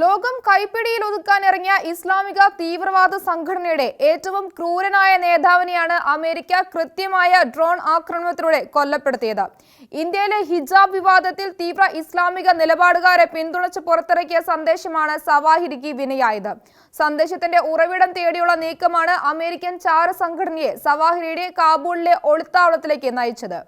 ലോകം കൈപ്പിടിയിൽ ഒതുക്കാൻ ഇറങ്ങിയ ഇസ്ലാമിക തീവ്രവാദ സംഘടനയുടെ ഏറ്റവും ക്രൂരനായ നേതാവിനെയാണ് അമേരിക്ക കൃത്യമായ ഡ്രോൺ ആക്രമണത്തിലൂടെ കൊല്ലപ്പെടുത്തിയത്. ഇന്ത്യയിലെ ഹിജാബ് വിവാദത്തിൽ തീവ്ര ഇസ്ലാമിക നിലപാടുകാരെ പിന്തുണച്ച് പുറത്തിറക്കിയ സന്ദേശമാണ് സവാഹിരിക്ക് വിനയായത്. സന്ദേശത്തിന്റെ ഉറവിടം തേടിയുള്ള നീക്കമാണ് അമേരിക്കൻ ചാര സംഘടനയെ സവാഹിരിയുടെ കാബൂളിലെ ഒളിത്താവളത്തിലേക്ക് നയിച്ചത്.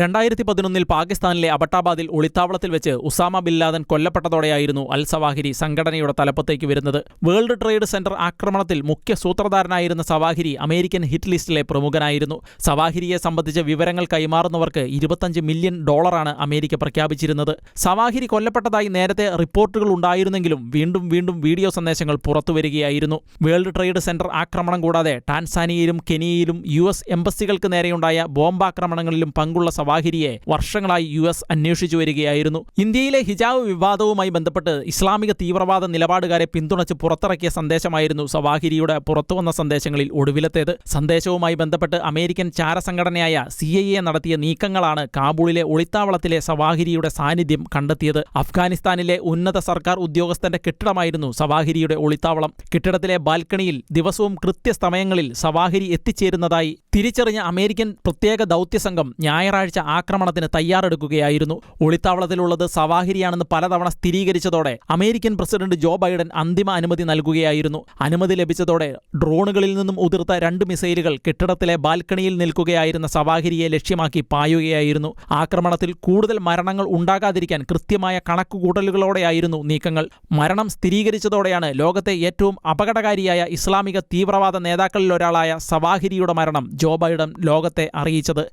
രണ്ടായിരത്തി പതിനൊന്നിൽ പാകിസ്ഥാനിലെ അബട്ടാബാദിൽ ഒളിത്താവളത്തിൽ വെച്ച് ഉസാമ ബിൻ ലാദൻ കൊല്ലപ്പെട്ടതോടെയായിരുന്നു അൽ സവാഹിരി സംഘടനയുടെ തലപ്പത്തേക്ക് വരുന്നത്. വേൾഡ് ട്രേഡ് സെന്റർ ആക്രമണത്തിൽ മുഖ്യ സൂത്രധാരനായിരുന്ന സവാഹിരി അമേരിക്കൻ ഹിറ്റ് ലിസ്റ്റിലെ പ്രമുഖനായിരുന്നു. സവാഹിരിയെ സംബന്ധിച്ച വിവരങ്ങൾ കൈമാറുന്നവർക്ക് ഇരുപത്തഞ്ച് മില്യൺ ഡോളറാണ് അമേരിക്ക പ്രഖ്യാപിച്ചിരുന്നത്. സവാഹിരി കൊല്ലപ്പെട്ടതായി നേരത്തെ റിപ്പോർട്ടുകൾ ഉണ്ടായിരുന്നെങ്കിലും വീണ്ടും വീണ്ടും വീഡിയോ സന്ദേശങ്ങൾ പുറത്തുവരികയായിരുന്നു. വേൾഡ് ട്രേഡ് സെന്റർ ആക്രമണം കൂടാതെ ടാൻസാനിയയിലും കെനിയയിലും യു എസ് എംബസികൾക്ക് നേരെയുണ്ടായ ബോംബാക്രമണങ്ങളിലും പങ്കുള്ള സവാഹിരിയെ വർഷങ്ങളായി യു എസ് അന്വേഷിച്ചു വരികയായിരുന്നു. ഇന്ത്യയിലെ ഹിജാബ് വിവാദവുമായി ബന്ധപ്പെട്ട് ഇസ്ലാമിക തീവ്രവാദ നിലപാടുകാരെ പിന്തുണച്ച് പുറത്തിറക്കിയ സന്ദേശമായിരുന്നു സവാഹിരിയുടെ പുറത്തുവന്ന സന്ദേശങ്ങളിൽ ഒടുവിലത്തേത്. സന്ദേശവുമായി ബന്ധപ്പെട്ട് അമേരിക്കൻ ചാരസംഘടനയായ സി ഐ എ നടത്തിയ നീക്കങ്ങളാണ് കാബൂളിലെ ഒളിത്താവളത്തിലെ സവാഹിരിയുടെ സാന്നിധ്യം കണ്ടെത്തിയത്. അഫ്ഗാനിസ്ഥാനിലെ ഉന്നത സർക്കാർ ഉദ്യോഗസ്ഥന്റെ കെട്ടിടമായിരുന്നു സവാഹിരിയുടെ ഒളിത്താവളം. കെട്ടിടത്തിലെ ബാൽക്കണിയിൽ ദിവസവും കൃത്യസമയങ്ങളിൽ സവാഹിരി എത്തിച്ചേരുന്നതായി തിരിച്ചറിഞ്ഞ അമേരിക്കൻ പ്രത്യേക ദൗത്യസംഘം ഞായറാഴ്ച ആക്രമണത്തിന് തയ്യാറെടുക്കുകയായിരുന്നു. ഒളിത്താവളത്തിലുള്ളത് സവാഹിരിയാണെന്ന് പലതവണ സ്ഥിരീകരിച്ചതോടെ അമേരിക്കൻ പ്രസിഡന്റ് ജോ ബൈഡൻ അന്തിമ അനുമതി നൽകുകയായിരുന്നു. അനുമതി ലഭിച്ചതോടെ ഡ്രോണുകളിൽ നിന്നും ഉതിർത്ത രണ്ട് മിസൈലുകൾ കെട്ടിടത്തിലെ ബാൽക്കണിയിൽ നിൽക്കുകയായിരുന്ന സവാഹിരിയെ ലക്ഷ്യമാക്കി പായുകയായിരുന്നു. ആക്രമണത്തിൽ കൂടുതൽ മരണങ്ങൾ ഉണ്ടാകാതിരിക്കാൻ കൃത്യമായ കണക്കുകൂട്ടലുകളോടെയായിരുന്നു നീക്കങ്ങൾ. മരണം സ്ഥിരീകരിച്ചതോടെയാണ് ലോകത്തെ ഏറ്റവും അപകടകാരിയായ ഇസ്ലാമിക തീവ്രവാദ നേതാക്കളിലൊരാളായ സവാഹിരിയുടെ മരണം ജോ ബൈഡൻ ലോകത്തെ അറിയിച്ചത്.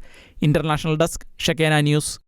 International desk Shekinah news.